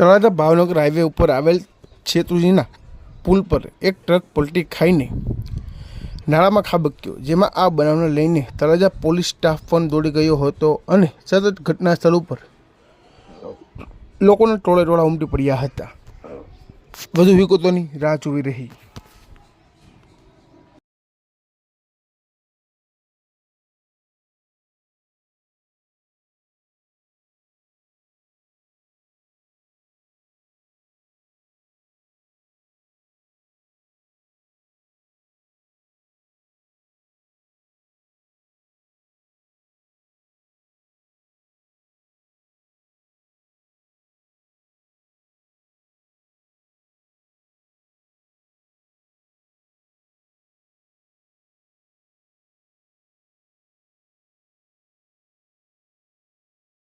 Talaja Bhavnagar highway ઉપર આવેલ છેતુજીના પુલ પર એક ટ્રક પલટી ખાઈને નાળામાં ખાબક્યો, જેમાં આ બનાવને લઈને તળાજા પોલીસ સ્ટાફ પણ દોડી ગયો હતો અને સતત ઘટના સ્થળ ઉપર લોકોના ટોળે ટોળા ઉમટી પડ્યા હતા. વધુ વિગતોની રાહ જોવી રહી.